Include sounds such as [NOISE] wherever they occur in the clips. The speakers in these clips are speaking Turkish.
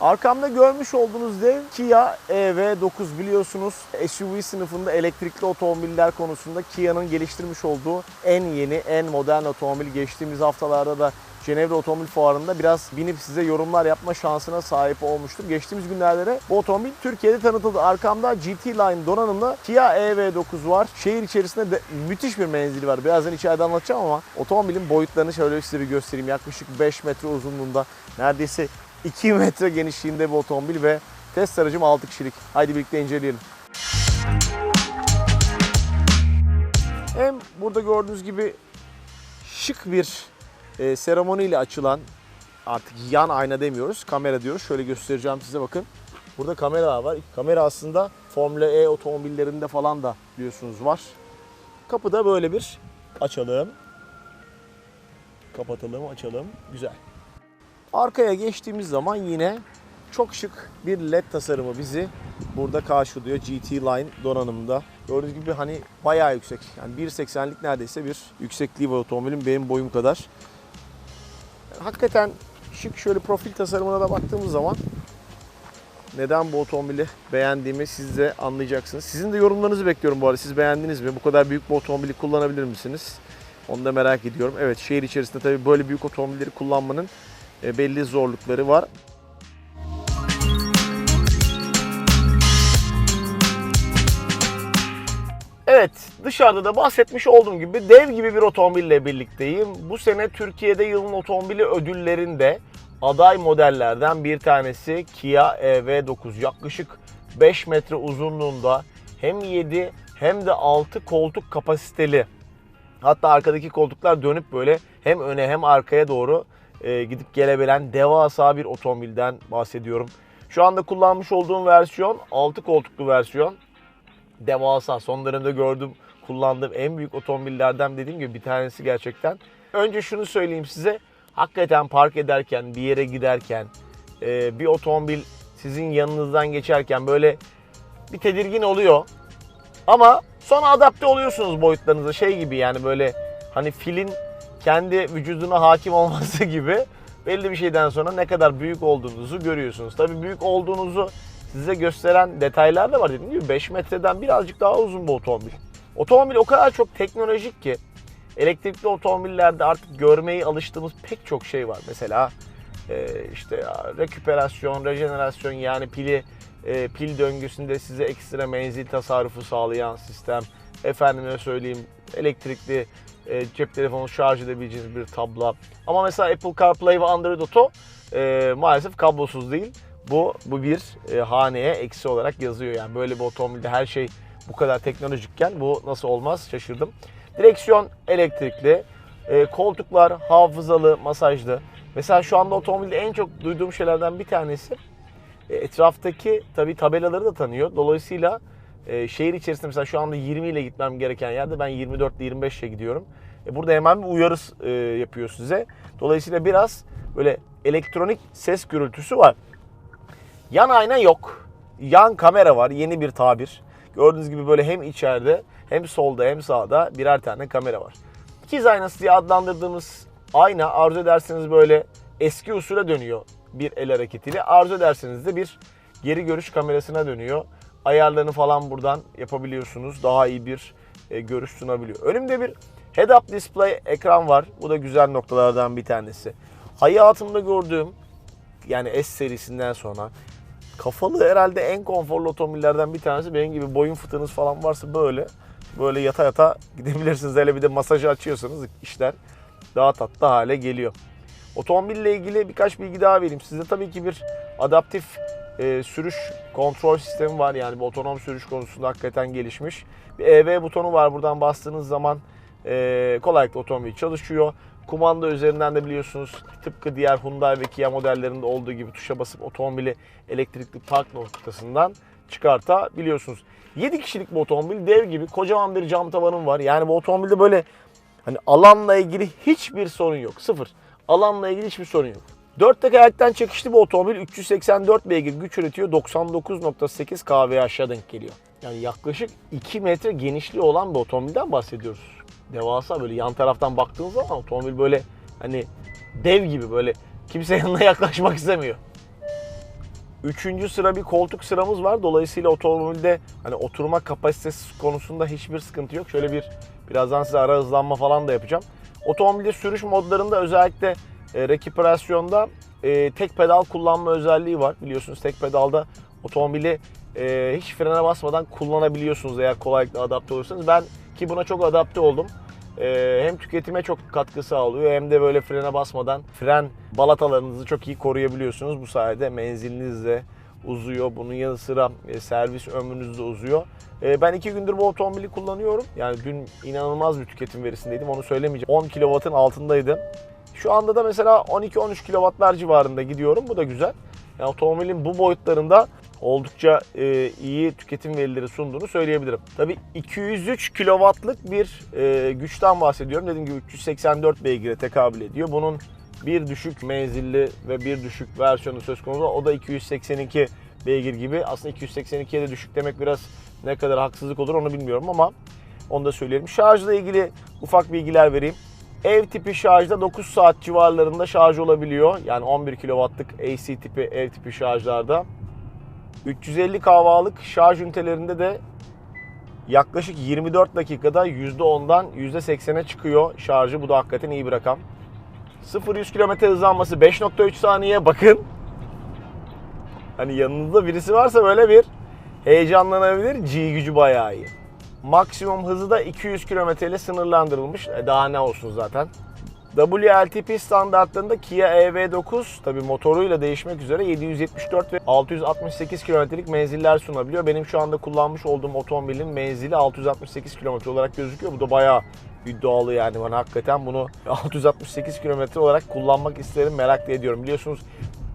Arkamda görmüş olduğunuz dev Kia EV9 biliyorsunuz SUV sınıfında elektrikli otomobiller konusunda Kia'nın geliştirmiş olduğu en yeni, en modern otomobil. Geçtiğimiz haftalarda da Cenevre Otomobil Fuarı'nda biraz binip size yorumlar yapma şansına sahip olmuştum. Geçtiğimiz günlerde de bu otomobil Türkiye'de tanıtıldı. Arkamda GT Line donanımlı Kia EV9 var. Şehir içerisinde de müthiş bir menzili var. Birazdan içeride anlatacağım ama otomobilin boyutlarını şöyle size bir göstereyim. Yaklaşık 5 metre uzunluğunda, neredeyse 2 [LAUGHS] metre genişliğinde bir otomobil ve test aracım 6 kişilik. Haydi birlikte inceleyelim. Hem burada gördüğünüz gibi şık bir e, seremoniyle açılan artık yan ayna demiyoruz, kamera diyoruz. Şöyle göstereceğim size bakın. Burada kamera var. Kamera aslında Formula E otomobillerinde falan da biliyorsunuz var. Kapıda böyle bir açalım. Kapatalım, açalım. Güzel. Arkaya geçtiğimiz zaman yine çok şık bir led tasarımı bizi burada karşılıyor GT Line donanımında. Gördüğünüz gibi hani bayağı yüksek. Yani 1.80'lik neredeyse bir yüksekliği var otomobilin benim boyum kadar. Hakikaten şık şöyle profil tasarımına da baktığımız zaman neden bu otomobili beğendiğimi siz de anlayacaksınız. Sizin de yorumlarınızı bekliyorum bu arada. Siz beğendiniz mi? Bu kadar büyük bir otomobili kullanabilir misiniz? Onu da merak ediyorum. Evet şehir içerisinde tabii böyle büyük otomobilleri kullanmanın belli zorlukları var. Evet, dışarıda da bahsetmiş olduğum gibi dev gibi bir otomobille birlikteyim. Bu sene Türkiye'de yılın otomobili ödüllerinde aday modellerden bir tanesi Kia EV9. Yaklaşık 5 metre uzunluğunda hem 7 hem de 6 koltuk kapasiteli. Hatta arkadaki koltuklar dönüp böyle hem öne hem arkaya doğru e, gidip gelebilen devasa bir otomobilden bahsediyorum. Şu anda kullanmış olduğum versiyon 6 koltuklu versiyon devasa. Son dönemde gördüğüm, kullandığım en büyük otomobillerden dediğim gibi bir tanesi gerçekten. Önce şunu söyleyeyim size. Hakikaten park ederken, bir yere giderken, e, bir otomobil sizin yanınızdan geçerken böyle bir tedirgin oluyor. Ama sonra adapte oluyorsunuz boyutlarınıza. Şey gibi yani böyle hani filin kendi vücuduna hakim olması [LAUGHS] gibi belli bir şeyden sonra ne kadar büyük olduğunuzu görüyorsunuz. Tabii büyük olduğunuzu size gösteren detaylar da var dediğim gibi 5 metreden birazcık daha uzun bu otomobil. Otomobil o kadar çok teknolojik ki elektrikli otomobillerde artık görmeyi alıştığımız pek çok şey var. Mesela e, işte reküperasyon, rejenerasyon yani pili e, pil döngüsünde size ekstra menzil tasarrufu sağlayan sistem. Efendime söyleyeyim elektrikli e, cep telefonu şarj edebileceğiniz bir tablo. Ama mesela Apple CarPlay ve Android Auto e, maalesef kablosuz değil. Bu bu bir e, haneye eksi olarak yazıyor. Yani böyle bir otomobilde her şey bu kadar teknolojikken bu nasıl olmaz şaşırdım. Direksiyon elektrikli, e, koltuklar hafızalı, masajlı. Mesela şu anda otomobilde en çok duyduğum şeylerden bir tanesi e, etraftaki tabii tabelaları da tanıyor. Dolayısıyla e, şehir içerisinde mesela şu anda 20 ile gitmem gereken yerde ben 24 ile 25 ile gidiyorum. E, burada hemen bir uyarı e, yapıyor size. Dolayısıyla biraz böyle elektronik ses gürültüsü var. Yan ayna yok. Yan kamera var. Yeni bir tabir. Gördüğünüz gibi böyle hem içeride hem solda hem sağda birer tane kamera var. İkiz aynası diye adlandırdığımız ayna arzu ederseniz böyle eski usule dönüyor bir el hareketiyle. Arzu ederseniz de bir geri görüş kamerasına dönüyor. Ayarlarını falan buradan yapabiliyorsunuz. Daha iyi bir e, görüş sunabiliyor. Önümde bir head-up display ekran var. Bu da güzel noktalardan bir tanesi. Hayatımda gördüğüm yani S serisinden sonra kafalı herhalde en konforlu otomobillerden bir tanesi. Benim gibi boyun fıtığınız falan varsa böyle böyle yata yata gidebilirsiniz. Hele bir de masajı açıyorsanız işler daha tatlı hale geliyor. Otomobille ilgili birkaç bilgi daha vereyim size. Tabii ki bir adaptif e, sürüş kontrol sistemi var. Yani bu otonom sürüş konusunda hakikaten gelişmiş. Bir EV butonu var. Buradan bastığınız zaman e, kolaylıkla otomobil çalışıyor. Kumanda üzerinden de biliyorsunuz tıpkı diğer Hyundai ve Kia modellerinde olduğu gibi tuşa basıp otomobili elektrikli park noktasından çıkartabiliyorsunuz. 7 kişilik bu otomobil dev gibi kocaman bir cam tavanım var. Yani bu otomobilde böyle hani alanla ilgili hiçbir sorun yok. Sıfır. Alanla ilgili hiçbir sorun yok. 4 tekerlekten çekişli bu otomobil 384 beygir güç üretiyor. 99.8 kV'ye aşağı denk geliyor. Yani yaklaşık 2 metre genişliği olan bir otomobilden bahsediyoruz. Devasa böyle yan taraftan baktığınız zaman otomobil böyle hani dev gibi böyle kimse [LAUGHS] yanına yaklaşmak istemiyor. Üçüncü sıra bir koltuk sıramız var. Dolayısıyla otomobilde hani oturma kapasitesi konusunda hiçbir sıkıntı yok. Şöyle bir birazdan size ara hızlanma falan da yapacağım. Otomobilde sürüş modlarında özellikle e, rekuperasyonda e, tek pedal kullanma özelliği var. Biliyorsunuz tek pedalda otomobili e, hiç frene basmadan kullanabiliyorsunuz eğer kolaylıkla adapte olursanız. Ben ki buna çok adapte oldum. E, hem tüketime çok katkı sağlıyor hem de böyle frene basmadan fren balatalarınızı çok iyi koruyabiliyorsunuz. Bu sayede menziliniz de uzuyor. Bunun yanı sıra e, servis ömrünüz de uzuyor. E, ben iki gündür bu otomobili kullanıyorum. Yani dün inanılmaz bir tüketim verisindeydim onu söylemeyeceğim. 10 kW'ın altındaydı. Şu anda da mesela 12-13 kW'lar civarında gidiyorum. Bu da güzel. Yani otomobilin bu boyutlarında oldukça e, iyi tüketim verileri sunduğunu söyleyebilirim. Tabii 203 kW'lık bir e, güçten bahsediyorum. Dediğim gibi 384 beygire tekabül ediyor. Bunun bir düşük menzilli ve bir düşük versiyonu söz konusu. O da 282 beygir gibi. Aslında 282'ye de düşük demek biraz ne kadar haksızlık olur onu bilmiyorum ama onu da söyleyelim. Şarjla ilgili ufak bilgiler vereyim. Ev tipi şarjda 9 saat civarlarında şarj olabiliyor. Yani 11 kW'lık AC tipi ev tipi şarjlarda. 350 kahvalık şarj ünitelerinde de yaklaşık 24 dakikada %10'dan %80'e çıkıyor şarjı. Bu da hakikaten iyi bir rakam. 0-100 km hızlanması 5.3 saniye. Bakın. Hani yanınızda birisi varsa böyle bir heyecanlanabilir. G gücü bayağı iyi. Maksimum hızı da 200 km ile sınırlandırılmış. E daha ne olsun zaten. WLTP standartlarında Kia EV9 tabi motoruyla değişmek üzere 774 ve 668 kilometrelik menziller sunabiliyor. Benim şu anda kullanmış olduğum otomobilin menzili 668 kilometre olarak gözüküyor. Bu da bayağı iddialı yani ben hakikaten bunu [LAUGHS] 668 kilometre olarak kullanmak isterim merak ediyorum. Biliyorsunuz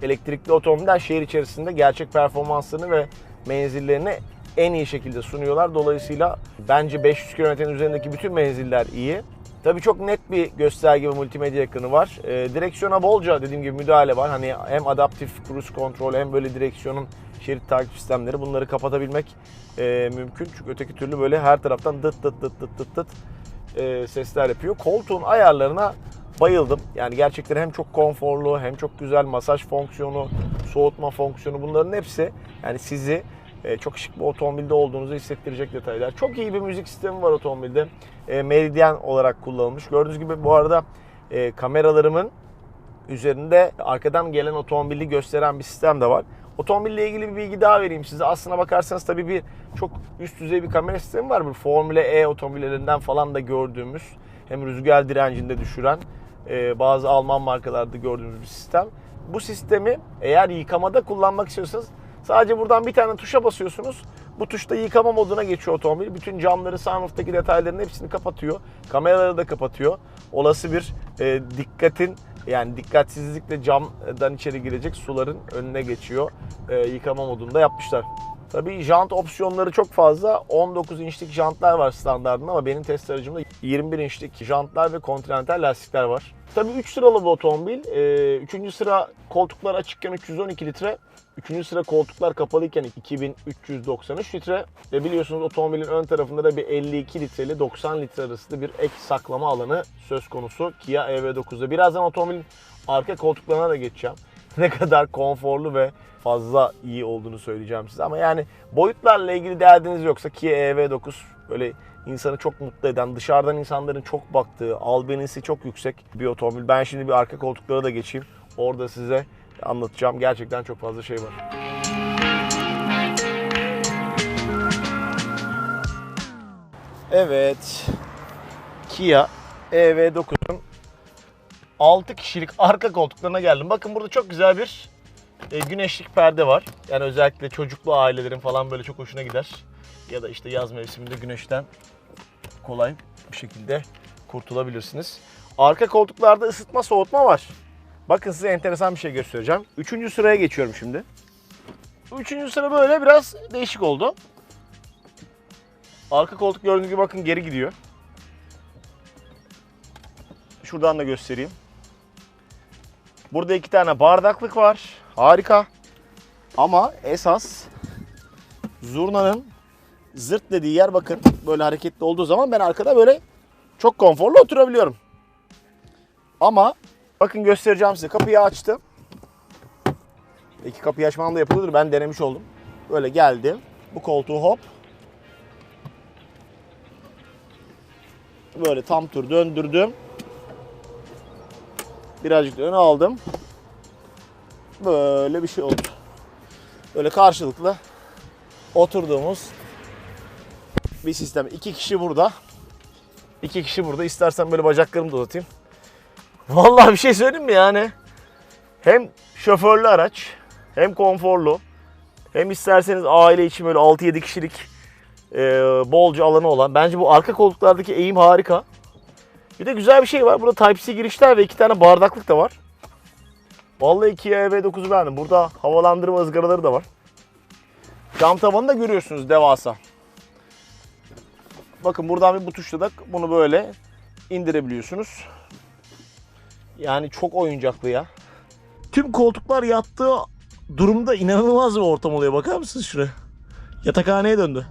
elektrikli otomobiller şehir içerisinde gerçek performanslarını ve menzillerini en iyi şekilde sunuyorlar. Dolayısıyla bence 500 kilometrenin üzerindeki bütün menziller iyi. Tabii çok net bir gösterge ve multimedya ekranı var. E, direksiyona bolca dediğim gibi müdahale var. Hani hem adaptif cruise control hem böyle direksiyonun şerit takip sistemleri bunları kapatabilmek e, mümkün. Çünkü öteki türlü böyle her taraftan dıt dıt dıt dıt dıt dıt e, sesler yapıyor. Koltuğun ayarlarına bayıldım. Yani gerçekten hem çok konforlu hem çok güzel masaj fonksiyonu, soğutma fonksiyonu bunların hepsi yani sizi e, çok şık bir otomobilde olduğunuzu hissettirecek detaylar. Çok iyi bir müzik sistemi var otomobilde. E, Meridian olarak kullanılmış. Gördüğünüz gibi bu arada e, kameralarımın üzerinde arkadan gelen otomobili gösteren bir sistem de var. Otomobille ilgili bir bilgi daha vereyim size. Aslına bakarsanız tabii bir çok üst düzey bir kamera sistemi var. Bir Formula E otomobillerinden falan da gördüğümüz hem rüzgar direncini de düşüren bazı Alman markalarda gördüğümüz bir sistem. Bu sistemi eğer yıkamada kullanmak istiyorsanız sadece buradan bir tane tuşa basıyorsunuz. Bu tuşta yıkama moduna geçiyor otomobil. Bütün camları, sunrooftaki detayların hepsini kapatıyor. Kameraları da kapatıyor. Olası bir e, dikkatin yani dikkatsizlikle camdan içeri girecek suların önüne geçiyor. E, yıkama modunda yapmışlar. Tabii jant opsiyonları çok fazla. 19 inçlik jantlar var standartında ama benim test aracımda 21 inçlik jantlar ve kontinental lastikler var. Tabii 3 sıralı bu otomobil. 3. sıra koltuklar açıkken 312 litre. 3. sıra koltuklar kapalıyken 2393 litre. Ve biliyorsunuz otomobilin ön tarafında da bir 52 litreli 90 litre arasında bir ek saklama alanı söz konusu Kia EV9'da. Birazdan otomobilin arka koltuklarına da geçeceğim. [LAUGHS] Ne kadar konforlu ve fazla iyi olduğunu söyleyeceğim size. Ama yani boyutlarla ilgili derdiniz yoksa Kia EV9 böyle insanı çok mutlu eden, dışarıdan insanların çok baktığı, albenisi çok yüksek bir otomobil. Ben şimdi bir arka koltuklara da geçeyim. Orada size anlatacağım. Gerçekten çok fazla şey var. Evet. Kia EV9'un 6 kişilik arka koltuklarına geldim. Bakın burada çok güzel bir e, güneşlik perde var. Yani özellikle çocuklu ailelerin falan böyle çok hoşuna gider. Ya da işte yaz mevsiminde güneşten kolay bir şekilde kurtulabilirsiniz. Arka koltuklarda ısıtma soğutma var. Bakın size enteresan bir şey göstereceğim. Üçüncü sıraya geçiyorum şimdi. Üçüncü sıra böyle biraz değişik oldu. Arka koltuk gördüğünüz gibi bakın geri gidiyor. Şuradan da göstereyim. Burada iki tane bardaklık var. Harika. Ama esas zurnanın zırt dediği yer bakın böyle hareketli olduğu zaman ben arkada böyle çok konforlu oturabiliyorum. Ama bakın göstereceğim size. Kapıyı açtım. İki kapıyı açmadan da yapılıyordur. Ben denemiş oldum. Böyle geldim. Bu koltuğu hop. Böyle tam tur döndürdüm. Birazcık öne aldım. Böyle bir şey oldu. Böyle karşılıklı oturduğumuz bir sistem. İki kişi burada. İki kişi burada. İstersen böyle bacaklarımı da uzatayım. Vallahi bir şey söyleyeyim mi yani? Hem şoförlü araç, hem konforlu, hem isterseniz aile için böyle 6-7 kişilik e, bolca alanı olan. Bence bu arka koltuklardaki eğim harika. Bir de güzel bir şey var. Burada Type-C girişler ve iki tane bardaklık da var. Vallahi Kia EV9'u beğendim. Burada havalandırma ızgaraları da var. Cam tavanı da görüyorsunuz devasa. Bakın buradan bir bu tuşla da bunu böyle indirebiliyorsunuz. Yani çok oyuncaklı ya. Tüm koltuklar yattığı durumda inanılmaz bir ortam oluyor. Bakar mısınız şuraya? Yatakhaneye döndü.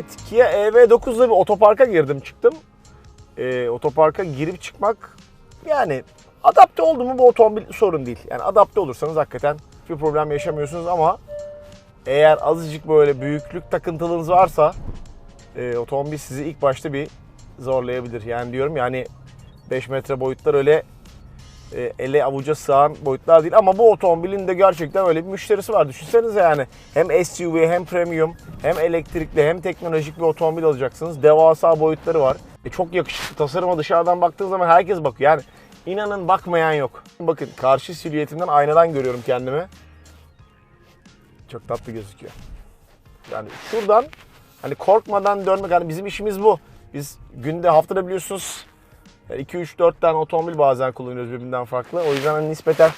Evet Kia EV9'la bir otoparka girdim çıktım. Ee, otoparka girip çıkmak yani adapte oldu mu bu otomobil sorun değil. Yani adapte olursanız hakikaten bir problem yaşamıyorsunuz ama eğer azıcık böyle büyüklük takıntılığınız varsa e, otomobil sizi ilk başta bir zorlayabilir. Yani diyorum yani 5 metre boyutlar öyle ele avuca sığan boyutlar değil ama bu otomobilin de gerçekten öyle bir müşterisi var. Düşünsenize yani hem SUV hem premium hem elektrikli hem teknolojik bir otomobil alacaksınız. Devasa boyutları var. E, çok yakışıklı tasarıma dışarıdan baktığın zaman herkes bakıyor. Yani inanın bakmayan yok. Bakın karşı silüetimden aynadan görüyorum kendimi. Çok tatlı gözüküyor. Yani şuradan hani korkmadan dönmek hani bizim işimiz bu. Biz günde haftada biliyorsunuz 2-3-4 tane otomobil bazen kullanıyoruz birbirinden farklı. O yüzden hani nispeten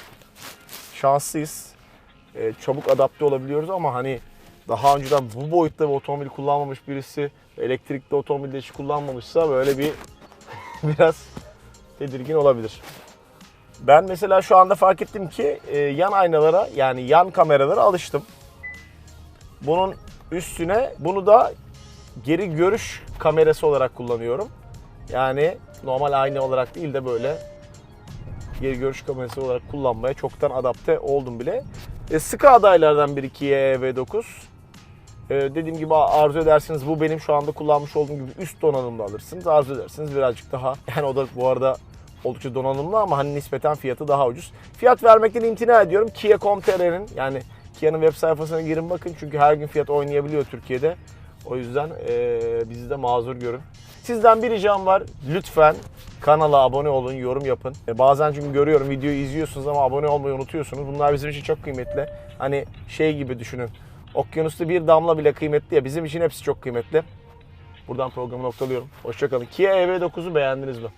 şanslıyız. Ee, çabuk adapte olabiliyoruz ama hani daha önceden bu boyutta bir otomobil kullanmamış birisi elektrikli otomobilde hiç kullanmamışsa böyle bir [LAUGHS] biraz tedirgin olabilir. Ben mesela şu anda fark ettim ki e, yan aynalara yani yan kameralara alıştım. Bunun üstüne bunu da geri görüş kamerası olarak kullanıyorum. Yani normal ayna olarak değil de böyle geri görüş kamerası olarak kullanmaya çoktan adapte oldum bile. E, sıkı adaylardan biri Kia EV9. E, dediğim gibi arzu ederseniz bu benim şu anda kullanmış olduğum gibi üst donanımda alırsınız. Arzu ederseniz birazcık daha [LAUGHS] yani o da bu arada oldukça donanımlı ama hani nispeten fiyatı daha ucuz. Fiyat vermekten imtina ediyorum. Kia.com.tr'nin yani Kia'nın web sayfasına girin bakın çünkü her gün fiyat oynayabiliyor Türkiye'de. O yüzden e, bizi de mazur görün. Sizden bir ricam var. Lütfen kanala abone olun, yorum yapın. E, bazen çünkü görüyorum videoyu izliyorsunuz ama abone olmayı unutuyorsunuz. Bunlar bizim için çok kıymetli. Hani şey gibi düşünün. Okyanusta bir damla bile kıymetli ya. Bizim için hepsi çok kıymetli. Buradan programı noktalıyorum. Hoşçakalın. Kia EV9'u beğendiniz mi?